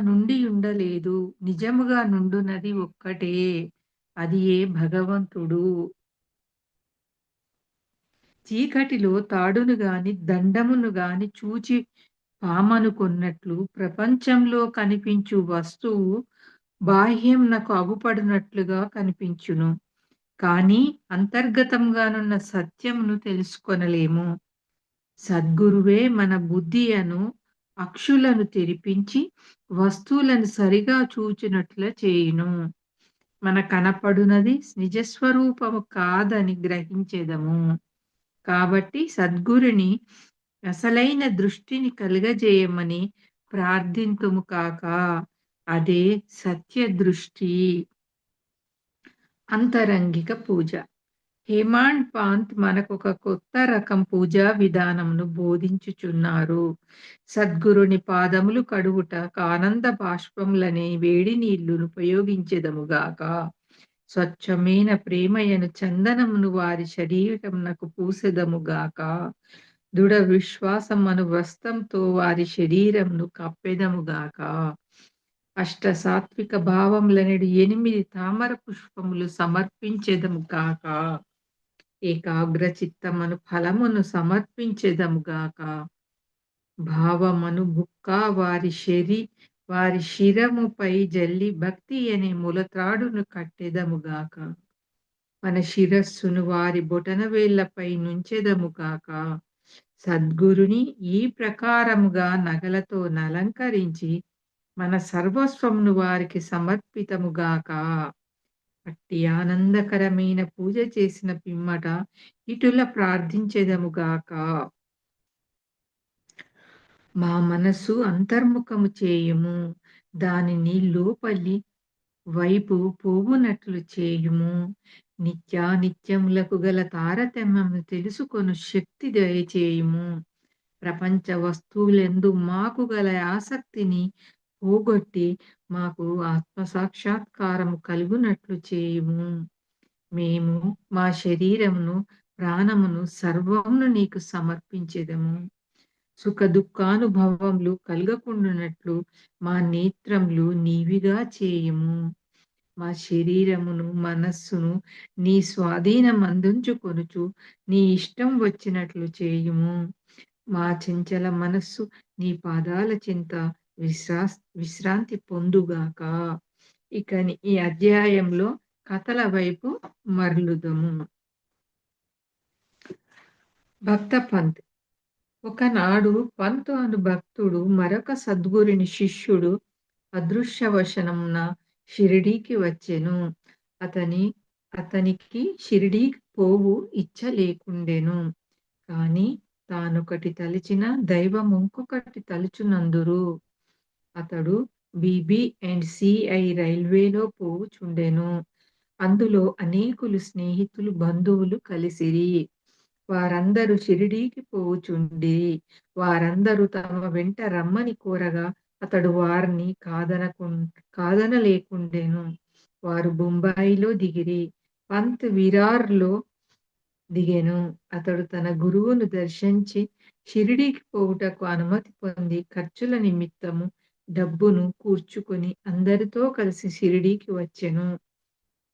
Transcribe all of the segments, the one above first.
నుండి ఉండలేదు. నిజముగా నుండునది ఒక్కటే. అది ఏ భగవంతుడు. చీకటిలో తాడును గాని, దండమును గాని చూచి పామనుకున్నట్లు ప్రపంచంలో కనిపించు వస్తువు బాహ్యం నాకు అగుపడినట్లుగా కనిపించును. కానీ అంతర్గతంగానున్న సత్యమును తెలుసుకొనలేము. సద్గురువే మన బుద్ధి అను అక్షులను తెరిపించి వస్తువులను సరిగా చూచినట్లు చేయును. మన కనపడునది నిజస్వరూపము కాదని గ్రహించేదము కాబట్టి సద్గురుని అసలైన దృష్టిని కలుగజేయమని ప్రార్థింతుము కాక అదే సత్య దృష్టి. అంతరంగిక పూజ హేమాండ్ పాంత్ మనకొక కొత్త రకం పూజా విధానమును బోధించుచున్నారు. సద్గురుని పాదములు కడుగుట ఆనంద బాష్పములనే వేడి నీళ్ళును ఉపయోగించెదముగాక. స్వచ్ఛమైన ప్రేమయను చందనమును వారి శరీరమునకు పూసెదముగాక. దృఢ విశ్వాసమను వస్త్రంతో వారి శరీరమును కప్పెదముగాక. అష్ట సాత్విక భావములనెడు ఎనిమిది తామర పుష్పములు సమర్పించెదము కాక. ఏకాగ్రచిత్తమును ఫలమును సమర్పించెదముగాక. భావమను బుక్క వారి శరీ వారి శిరముపై జల్లి భక్తి అనే ములత్రాడును కట్టెదముగాక. మన శిరస్సును వారి బొటనవేళ్ళపై నుంచెదముగాక. సద్గురుని ఈ ప్రకారముగా నగలతో నలంకరించి మన సర్వస్వమును వారికి సమర్పితముగాక. అట్టి ఆనందకరమైన పూజ చేసిన పిమ్మట ఇటుల ప్రార్థించేదముగాక మా మనస్సు అంతర్ముఖము చేయుము. దానిని లోపలి వైపు పోవునట్లు చేయుము. నిత్యానిత్యములకు గల తారతమ్యము తెలుసుకొను శక్తి దయచేయుము. ప్రపంచ వస్తువులెందు మాకు గల ఆసక్తిని పోగొట్టి మాకు ఆత్మసాక్షాత్కారము కలుగునట్లు చేయుము. మేము మా శరీరమును, ప్రాణమును సర్వమును నీకు సమర్పించేదము సుఖ దుఃఖానుభవములు కలగకుండానట్లు మా నేత్రములు నీవిగా చేయుము. మా శరీరమును, మనస్సును నీ స్వాధీనం అందించుకొనుచు నీ ఇష్టం వచ్చినట్లు చేయుము. మా చంచల మనస్సు నీ పాదాల చింత విశ్రా విశ్రాంతి పొందుగాక. ఇక ఈ అధ్యాయంలో కథల వైపు మరలుదము. భక్త పంత్ ఒకనాడు పంతు అను భక్తుడు మరొక సద్గురుని శిష్యుడు అదృశ్యవశనమున షిరిడీకి వచ్చెను. అతని అతనికి షిరిడీకి పోవు ఇచ్చ లేకుండెను. కాని తానొకటి తలిచిన దైవం ఇంకొకటి తలుచునందురు అతడు బీబీ అండ్ సి.ఐ. రైల్వేలో పోవుచుండెను. అందులో అనేకులు స్నేహితులు, బంధువులు కలిసిరి. వారందరూ షిరిడీకి పోవుచుండి వారందరూ తమ వెంట రమ్మని కోరగా అతడు వారిని కాదనకు కాదనలేకుండెను. వారు బొంబాయిలో దిగిరి. పంత్ విరార్లో దిగెను. అతడు తన గురువును దర్శించి షిరిడీకి పోవుటకు అనుమతి పొంది ఖర్చుల నిమిత్తము డబ్బును కూర్చుకొని అందరితో కలిసి షిరిడీకి వచ్చెను.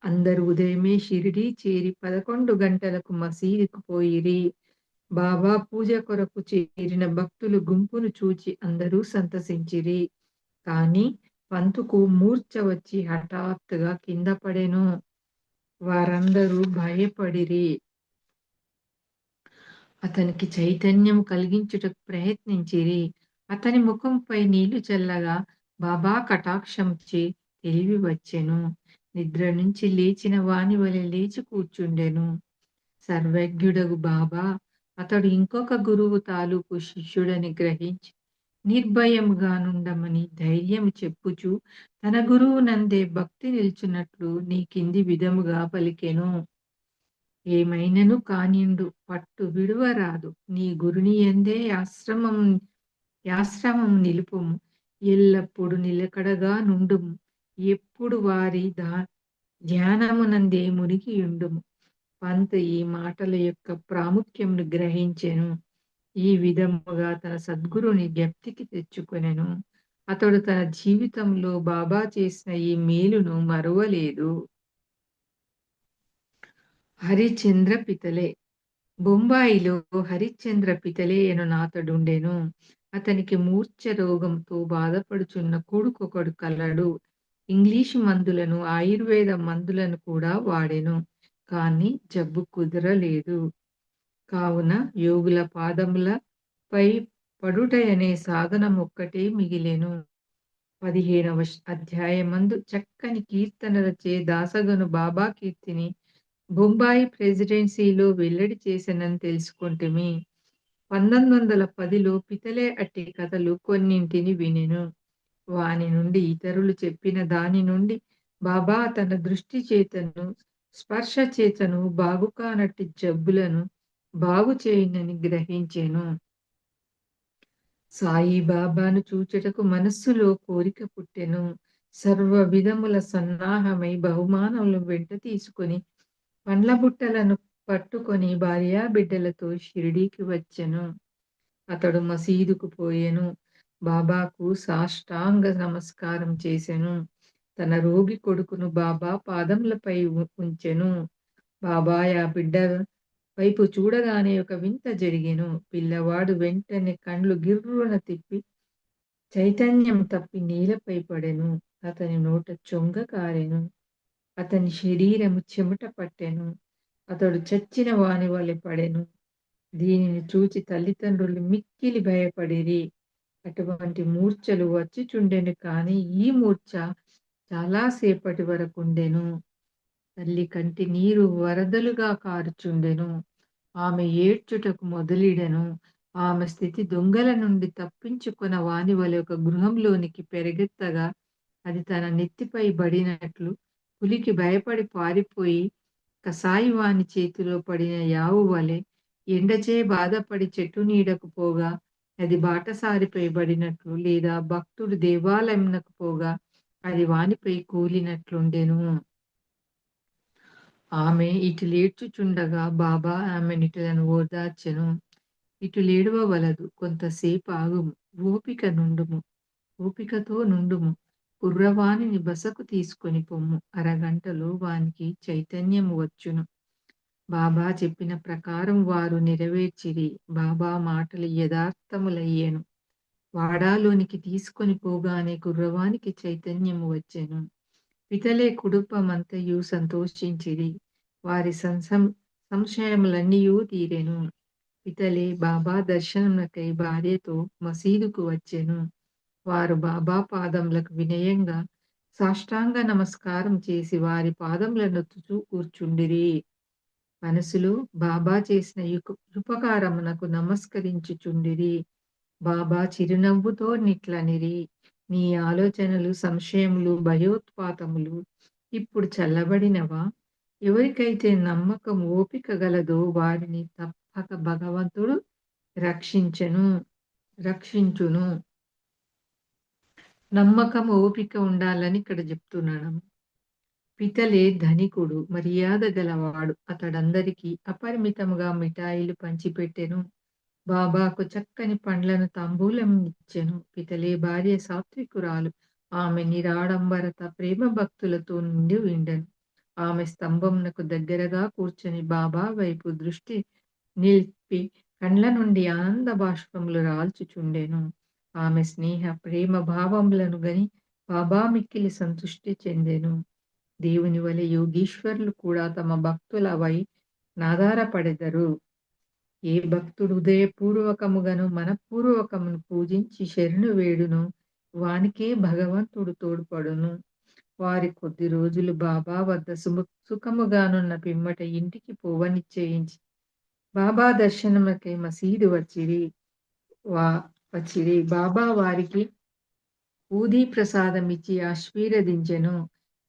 అందరూ ఉదయమే షిరిడీ చేరి పదకొండు గంటలకు మసీదుకు పోయిరి. బాబా పూజ కొరకు చేరిన భక్తులు గుంపును చూచి అందరూ సంతసించిరి. కాని పంతుకు మూర్ఛ వచ్చి హఠాత్తుగా కింద పడెను. వారందరూ భయపడిరి. అతనికి చైతన్యం కలిగించుటకు ప్రయత్నించిరి. అతని ముఖంపై నీళ్ళు చల్లగా బాబా కటాక్షంచి తెలివి వచ్చెను. నిద్ర నుంచి లేచిన వాని వలె లేచి కూర్చుండెను. సర్వజ్ఞుడగు బాబా అతడు ఇంకొక గురువు తాలూకు శిష్యుడని గ్రహించి నిర్భయముగా నుండమని చెప్పుచూ చెప్పుచు తన గురువునందే భక్తి నిల్చున్నట్లు నీ కింది విధముగా పలికెను. ఏమైనను కానిండు పట్టు విడువరాదు. నీ గురుని ఎందే ఆశ్రమం యాశ్రమము నిలుపుము. ఎల్లప్పుడు నిలకడగా నుండుము. ఎప్పుడు వారి దా ధ్యానమునందే మునిగియుండుము. పంత ఈ మాటల యొక్క ప్రాముఖ్యమును గ్రహించెను. ఈ విధముగా తన సద్గురుని జ్ఞప్తికి తెచ్చుకొనెను. అతడు తన జీవితంలో బాబా చేసిన ఈ మేలును మరువలేదు. హరిశ్చంద్ర పితలే బొంబాయిలో హరిశ్చంద్ర పితలే అనునాతడుండెను. అతనికి మూర్ఛ రోగంతో బాధపడుచున్న కొడుకొకడు కలడు. ఇంగ్లీషు మందులను, ఆయుర్వేద మందులను కూడా వాడెను. కానీ జబ్బు కుదరలేదు. కావున యోగుల పాదములపై పడుటయనే సాధనమొక్కటే మిగిలెను. పదిహేనవ అధ్యాయమందు చక్కని కీర్తనలచే దాసగను బాబా కీర్తిని బొంబాయి ప్రెసిడెన్సీలో వెల్లడి చేసానని తెలుసుకొంటిమి. పంతొమ్మిది వందల పదిలో పితలే అట్టి కథలు కొన్నింటిని వినెను. వాని నుండి ఇతరులు చెప్పిన దాని నుండి బాబా తన దృష్టి చేతను, స్పర్శ చేతను బాగుకానట్టి జబ్బులను బాగు బాగుచేయునని సాయి సాయిబాబాను చూచుటకు మనస్సులో కోరిక పుట్టెను. సర్వ విధముల సన్నాహమై బహుమానములు వెంట తీసుకొని పండ్ల బుట్టలను పట్టుకొని భార్యాబిడ్డలతో షిరిడీకి వచ్చెను. అతడు మసీదుకు పోయెను. బాబాకు సాష్టాంగ నమస్కారం చేసెను. తన రోగి కొడుకును బాబా పాదములపై ఉంచెను. బాబా ఆ బిడ్డ వైపు చూడగానే ఒక వింత జరిగెను. పిల్లవాడు వెంటనే కండ్లు గిర్రున తిప్పి చైతన్యం తప్పి నేలపై పడెను. అతని నోట చొంగ కారెను. అతని శరీరము చెమట పట్టెను. అతడు చచ్చిన వాని వలె పడెను. దీనిని చూచి తల్లిదండ్రులు మిక్కిలి భయపడిరి. అటువంటి మూర్ఛలు వచ్చిచుండెను కానీ ఈ మూర్ఛ చాలా సేపటి వరకుండెను. తల్లి కంటి నీరు వరదలుగా కారుచుండెను. ఆమె ఏడ్చుటకు మొదలిడెను. ఆమె స్థితి దొంగల నుండి తప్పించుకున్న వాని వలె ఒక గృహంలోనికి పెరుగెత్తగా అది తన నెత్తిపై బడినట్లు పులికి భయపడి పారిపోయి కసాయివాని చేతిలో పడిన యావు వలె ఎండచే బాధపడి చెట్టు నీడకు పోగా అది బాటసారిపై బడినట్లు లేదా భక్తుడు దేవాలయంనకు పోగా అది వానిపై కూలినట్లుండెను. ఆమె ఇటు లేడ్చుచుండగా బాబా ఆమెనిటలను ఓదార్చెను. ఇటు లేడవవలదు కొంతసేపు ఆగుము ఓపిక నుండుము. ఓపికతో నుండుము. కుర్రవాణిని బసకు తీసుకొని పొమ్ము. అరగంటలో వానికి చైతన్యము వచ్చును. బాబా చెప్పిన ప్రకారం వారు నెరవేర్చిరి. బాబా మాటలు యథార్థములయ్యెను. వాడాలోనికి తీసుకొని పోగానే గుర్రవానికి చైతన్యము వచ్చెను. పితలే కుడుపమంతయు సంతోషించిరి. వారి సంసం సంశయములన్నీయూ తీరెను. పితలే బాబా దర్శనమునకై భార్యతో మసీదుకు వచ్చెను. వారు బాబా పాదములకు వినయంగా సాష్టాంగ నమస్కారం చేసి వారి పాదములనొత్తుచూ కూర్చుండిరి. మనసులో బాబా చేసిన యుపకారమునకు నమస్కరించుచుండిరి. బాబా చిరునవ్వుతో నిట్లనిరి. నీ ఆలోచనలు, సంశయములు, భయోత్పాతములు ఇప్పుడు చల్లబడినవా? ఎవరికైతే నమ్మకం, ఓపిక గలదో వారిని తప్పక భగవంతుడు రక్షించను రక్షించును. నమ్మకం, ఓపిక ఉండాలని ఇక్కడ చెప్తున్నాను పితలే ధనికుడు, మర్యాద గలవాడు. అతడందరికీ అపరిమితముగా మిఠాయిలు పంచిపెట్టెను. బాబాకు చక్కని పండ్లను తాంబూలమిచ్చెను. పితలే భార్య సాత్వికురాలు. ఆమె నిరాడంబరత, ప్రేమ భక్తులతో నిండి ఉండెను. ఆమె స్తంభంనకు దగ్గరగా కూర్చొని బాబా వైపు దృష్టి నిలిపి కండ్ల నుండి ఆనంద బాష్పములు రాల్చుచుండెను. ఆమె స్నేహ, ప్రేమ భావములను గని బాబా మిక్కిలి సంతృష్టి చెందెను. దేవుని వలె యోగీశ్వరులు కూడా తమ భక్తులపై నాధారపడెదరు. ఏ భక్తుడు హృదయపూర్వకముగను, మనపూర్వకమును పూజించి శరణు వేడును వానికే భగవంతుడు తోడ్పడును. వారి కొద్ది రోజులు బాబా వద్ద సుఖముగానున్న పిమ్మట ఇంటికి పోవనిశ్చయించి బాబా దర్శనమునకై మసీదు వచ్చిరి. వా వచ్చిరి. బాబా వారికి ఊదీ ప్రసాదం ఇచ్చి ఆశీర్వదించెను.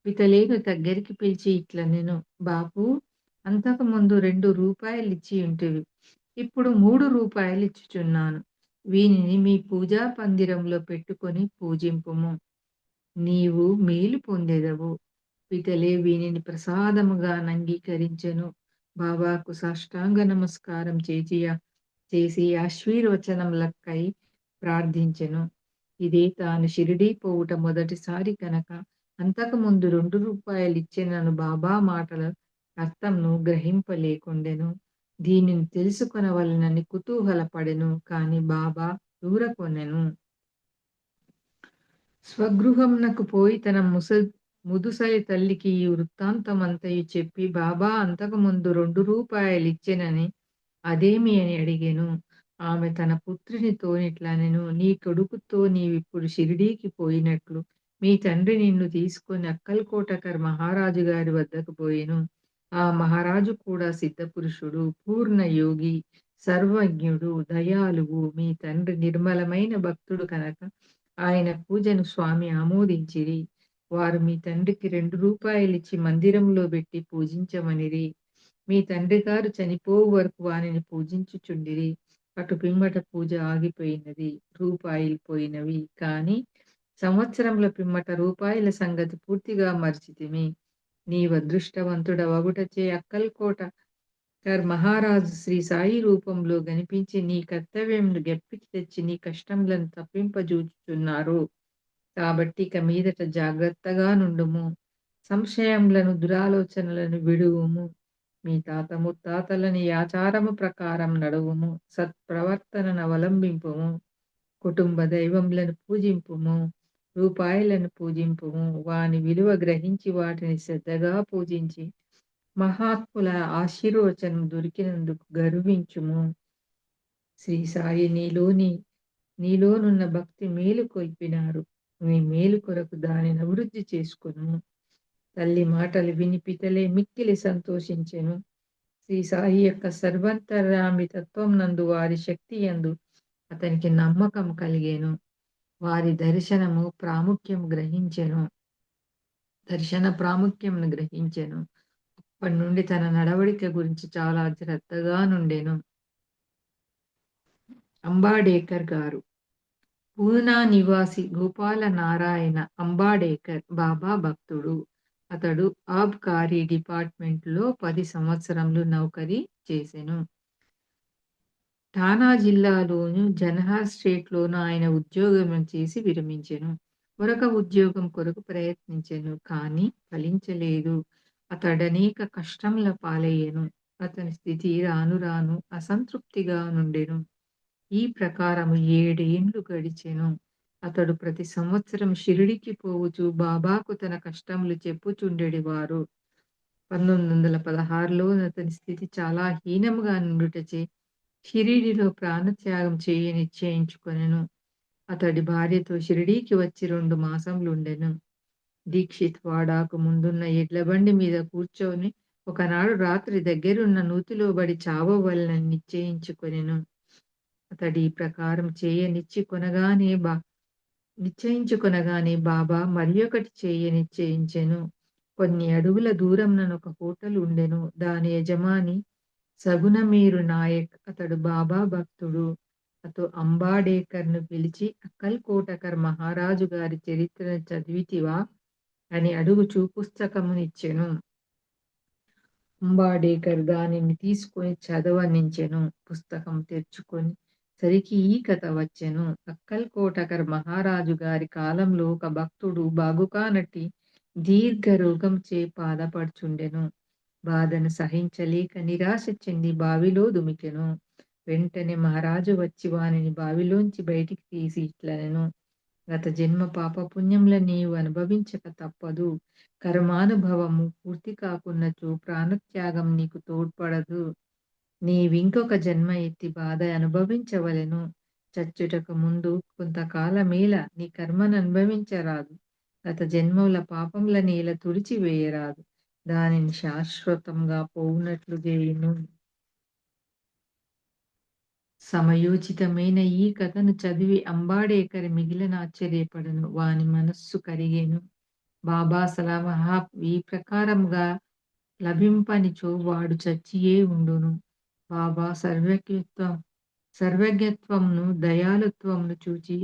పితలేను దగ్గరికి పిలిచి ఇట్లనెను. నేను అంతకు ముందు రెండు రూపాయలిచ్చియుంటివి. ఇప్పుడు మూడు రూపాయలు ఇచ్చుచున్నాను వీనిని మీ పూజా పందిరంలో పెట్టుకొని పూజింపుము. నీవు మేలు పొందేదవు పితలే వీనిని ప్రసాదముగా అంగీకరించను బాబాకు సాష్టాంగ నమస్కారం చేసి చేసి ఆశీర్వచనములకై ప్రార్థించెను. ఇదే తాను షిరిడీ పోవుట మొదటిసారి కనుక అంతకుముందు రెండు రూపాయలిచ్చెనను బాబా మాటల అర్థంను గ్రహింపలేకుండెను. దీనిని తెలుసుకొనవలెనని కుతూహలపడెను. కాని బాబా దూరకొనెను. స్వగృహంనకు పోయి తన ముస ముదుసలి తల్లికి ఈ వృత్తాంతమంతయు చెప్పి బాబా అంతకుముందు రెండు రూపాయలు ఇచ్చెనని అదేమి అని అడిగాను ఆమె తన పుత్రునితోనిట్లనెను నీ కొడుకుతో నీవిప్పుడు షిరిడీకి పోయినట్లు మీ తండ్రి నిన్ను తీసుకొని అక్కల్కోటకర్ మహారాజు గారి వద్దకు పోయెను. ఆ మహారాజు కూడా సిద్ధపురుషుడు, పూర్ణయోగి, సర్వజ్ఞుడు, దయాలువు మీ తండ్రి నిర్మలమైన భక్తుడు కనుక ఆయన పూజను స్వామి ఆమోదించిరి. వారు మీ తండ్రికి రెండు రూపాయలిచ్చి మందిరంలో పెట్టి పూజించమనిరి. మీ తండ్రి గారు చనిపోవు వరకు వారిని పూజించుచుండిరి. అటు పిమ్మట పూజ ఆగిపోయినది. రూపాయిలు పోయినవి. కాని సంవత్సరముల పిమ్మట రూపాయల సంగతి పూర్తిగా మరచితిమి. నీవదృష్టవంతుడవగుటచే అక్కల్కోట కర్ మహారాజు శ్రీ సాయి రూపంలో గనిపించి నీ కర్తవ్యంను జ్ఞప్తికి తెచ్చి నీ కష్టములను తప్పింపజూచుచున్నారు. కాబట్టి ఇక మీదట జాగ్రత్తగా నుండుము. సంశయములను దురాలోచనలను విడువుము. మీ తాత ముత్తాతలని ఆచారము ప్రకారం నడువుము. సత్ప్రవర్తననవలంబింపుము. కుటుంబ దైవములను పూజింపుము. రూపాయలను పూజింపుము. వాని విలువ గ్రహించి వాటిని శ్రద్ధగా పూజించి మహాత్ముల ఆశీర్వచనం దొరికినందుకు గర్వించుము. శ్రీ సాయి నీలోని నీలోనున్న భక్తి మేలు కొల్పినారు. మీ మేలు కొరకు దానిని అభివృద్ధి చేసుకును తల్లి మాటలు విని పితలే మిక్కిలి సంతోషించెను. శ్రీ సాయి యొక్క సర్వంతరామి తత్వం నందు వారి శక్తి ఎందు అతనికి నమ్మకం కలిగేను వారి దర్శనము ప్రాముఖ్యము గ్రహించెను. దర్శన ప్రాముఖ్యంను గ్రహించెను. అప్పటి నుండి తన నడవడిక గురించి చాలా శ్రద్ధగా నుండెను. అంబాడేకర్ గారు పూనా నివాసి గోపాల నారాయణ అంబాడేకర్ బాబా భక్తుడు. అతడు ఆబ్కారీ డిపార్ట్మెంట్లో పది సంవత్సరములు నౌకరీ చేసెను. ఠానా జిల్లాలోను జనహార్ స్టేట్లోను ఆయన ఉద్యోగం చేసి విరమించెను. మరొక ఉద్యోగం కొరకు ప్రయత్నించెను. కానీ ఫలించలేదు. అతడనేక కష్టముల పాలయ్యెను. అతని స్థితి రాను రాను అసంతృప్తిగా నుండెను. ఈ ప్రకారము ఏడేండ్లు గడిచెను. అతడు ప్రతి సంవత్సరం షిరిడీకి పోవచ్చు బాబాకు తన కష్టములు చెప్పుచుండేవారు పంతొమ్మిది వందల పదహారులో అతని స్థితి చాలా హీనముగా నుండుటచే షిరిడీలో ప్రాణత్యాగం చేయ నిశ్చయించుకొనెను. అతడి భార్యతో షిరిడీకి వచ్చి రెండు మాసములుండెను. దీక్షిత్ వాడాకు ముందున్న ఎడ్లబండి మీద కూర్చొని ఒకనాడు రాత్రి దగ్గరున్న నూతిలో బడి చావవలన నిశ్చయించుకొనెను. అతడి ప్రకారం చేయనిచ్చి నిశ్చికొనగానే బా నిశ్చయించుకొనగానే బాబా మరియొకటి చేయ నిశ్చయించెను. కొన్ని అడుగుల దూరంన ఒక హోటల్ ఉండెను. దాని యజమాని సగుణమీరు నాయక్. అతడు బాబా భక్తుడు. అతడు అంబాడేకర్ను పిలిచి అక్కల్కోటకర్ మహారాజు గారి చరిత్రను చదివితివా? అని అడుగుచూ పుస్తకమునిచ్చెను. అంబాడేకర్ దానిని తీసుకొని చదవనించెను. పుస్తకం తెరుచుకొని సరికి ఈ కథ వచ్చెను. అక్కల్కోటకర్ మహారాజు గారి కాలంలో ఒక భక్తుడు బాగుకానట్టి దీర్ఘ రోగముచే బాధపడుచుండెను. బాధను సహించలేక నిరాశ చెంది బావిలో దుమికెను. వెంటనే మహారాజు వచ్చి వానిని బావిలోంచి బయటికి తీసి ఇట్లనెను. గత జన్మ పాప పుణ్యంల నీవు అనుభవించక తప్పదు. కర్మానుభవము పూర్తి కాకున్నచో ప్రాణత్యాగం నీకు తోడ్పడదు. నీవింకొక జన్మ ఎత్తి బాధ అనుభవించవలెను. చచ్చుటకు ముందు కొంతకాలమేళ నీ కర్మను అనుభవించరాదు గత జన్మల పాపముల నేల తుడిచివేయరాదు. దానిని శాశ్వతంగా పోవునట్లు చేయును. సమయోచితమైన ఈ కథను చదివి అంబాడేకర్ మిగిలిన ఆశ్చర్యపడను వాని మనస్సు కరిగేను బాబా సలామహా ఈ ప్రకారముగా లభింపనిచో వాడు చచ్చియే ఉండును. బాబా సర్వజ్ఞత్వం సర్వజ్ఞత్వంను దయాలుత్వంను చూచి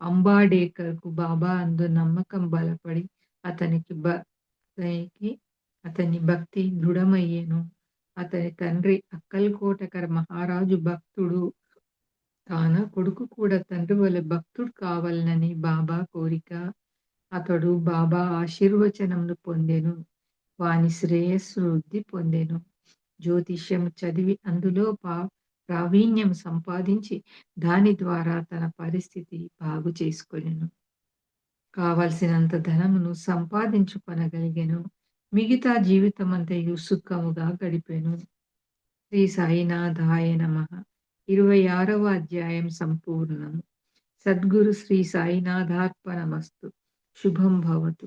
అంబాడేకర్కు బాబా అందు నమ్మకం బలపడి అతనికి బ అతనికి అతని భక్తి దృఢమయ్యేను అతని తండ్రి అక్కల్కోటకర మహారాజు భక్తుడు. కాన కొడుకు కూడా తండ్రి వల్ల భక్తుడు కావాలనని బాబా కోరిక. అతడు బాబా ఆశీర్వచనములు పొందెను. వాని శ్రేయస్సు వృద్ధి పొందెను. జ్యోతిష్యం చదివి అందులో పా ప్రావీణ్యం సంపాదించి దాని ద్వారా తన పరిస్థితి బాగు చేసుకొనెను. కావలసినంత ధనమును సంపాదించుకొనగలిగెను. మిగతా జీవితమంతయు సుఖముగా గడిపెను. శ్రీ సాయినాథాయ నమః. 26వ అధ్యాయం సంపూర్ణం. సద్గురు శ్రీ సాయినాథార్పణమస్తు. శుభం భవతు.